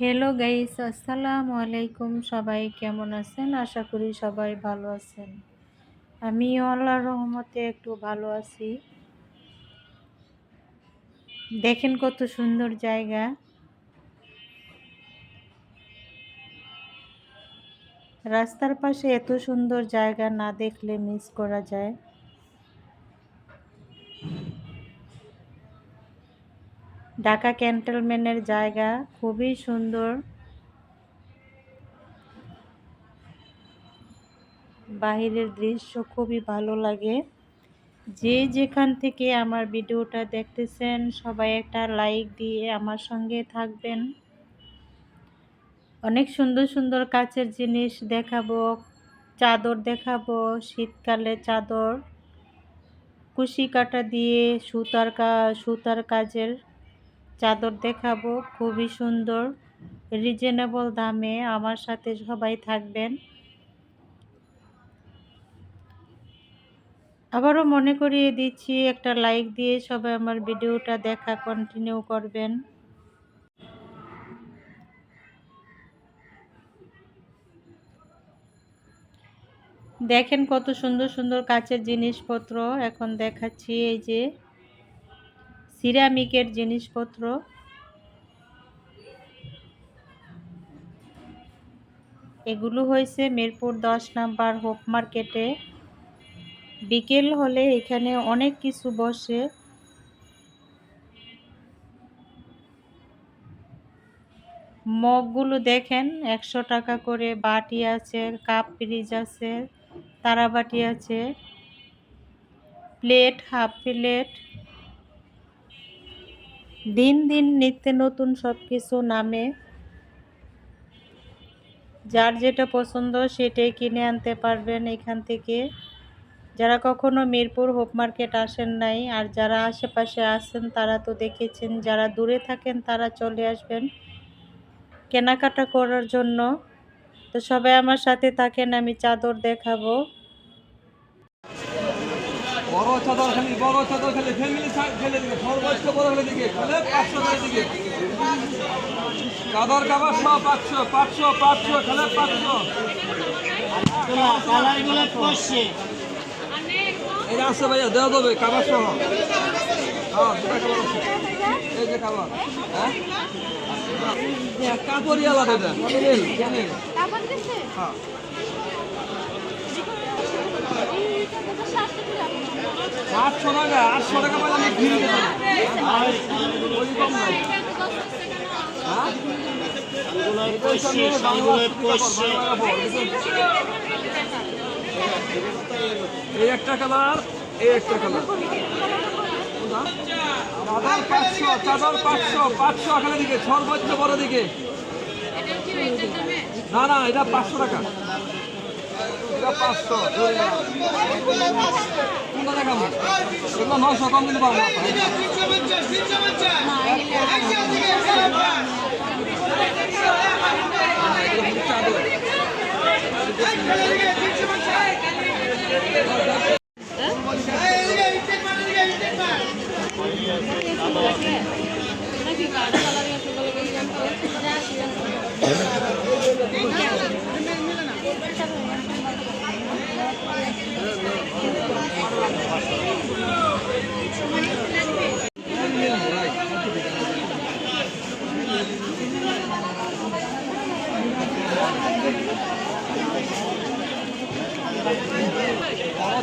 Hello guys আসসালামু আলাইকুম সবাই কেমন আছেন? আশা করি সবাই ভালো আছেন। আমি আল্লাহর রহমতে একটু ভালো আছি। দেখেন কত সুন্দর জায়গা। রাস্তার পাশে এত সুন্দর জায়গা না দেখলে মিস করা যায়। ঢাকা ক্যান্টনমেন্টের জায়গা খুবই সুন্দর। বাহিরের দৃশ্য খুবই ভালো লাগে। যে যেখান থেকে আমার ভিডিওটা দেখতেছেন, সবাই একটা লাইক দিয়ে আমার সঙ্গে থাকবেন। অনেক সুন্দর সুন্দর কাচের জিনিস দেখাবো, চাদর দেখাবো, শীতকালে চাদর, কুশি কাটা দিয়ে সুতার কা সুতার কাজের চাদর দেখাবো, খুবই সুন্দর রিজনেবল দামে আমার সাথে সবাই থাকবেন। আবারও মনে করিয়ে দিচ্ছি, একটা লাইক দিয়ে সবাই আমার ভিডিওটা দেখা কন্টিনিউ করবেন। দেখেন কত সুন্দর সুন্দর কাচের জিনিসপত্র, এখন দেখাচ্ছি এই যে। সিরামিকের জিনিসপত্র। এগুলো হয়েছে মিরপুর দশ নাম্বার হোপ মার্কেটে। বিকেল হলে এখানে অনেক কিছু বসে। মগগুলো দেখেন, একশো টাকা করে বাটি আছে, কাপ ফ্রিজ আছে, তারাবাটি আছে। Plate, half plate. দিন দিন নিত্য নতুন সব কিছু নামে। যার যেটা পছন্দ সেটাই কিনে আনতে পারবেন এখান থেকে। যারা কখনো মিরপুর হোপ মার্কেট আসেন নাই আর যারা আশেপাশে আসেন তারা তো দেখেছেন, যারা দূরে থাকেন তারা চলে আসবেন কেনাকাটা করার জন্য। তো সবাই আমার সাথে থাকেন, আমি চাদর দেখাবো। বড় চাদর খালি বড় চাদর খালি ফ্যামিলি খেলে দিকে সর্বোচ্চ বড় হলে দিকে খেলে পাঁচশো করে দিকে চাদর কাবার সহ পাঁচশো পাঁচশো পাঁচশো খেলে পাঁচশো। এই আসছে ভাইয়া দেওয়া দেবে কাবার সহ। হ্যাঁ দুটা কাবার আছে। এই যে কাবার। হ্যাঁ? কাপড়ই আলাদা এটা টেল টেল হ্যাঁ। আটশো টাকা আটশো টাকা পাইলে আমি পড়ছে এই একটা কালার, এই একটা কালার। চাদর পাঁচশো চাদর পাঁচশো পাঁচশো এখানে দিকে, সর্বোচ্চ বড় দিকে। না না, এটা পাঁচশো টাকা। পাঁচশো কোনটা দেখাবো এগুলো নশো কম দিতে পারব চাদর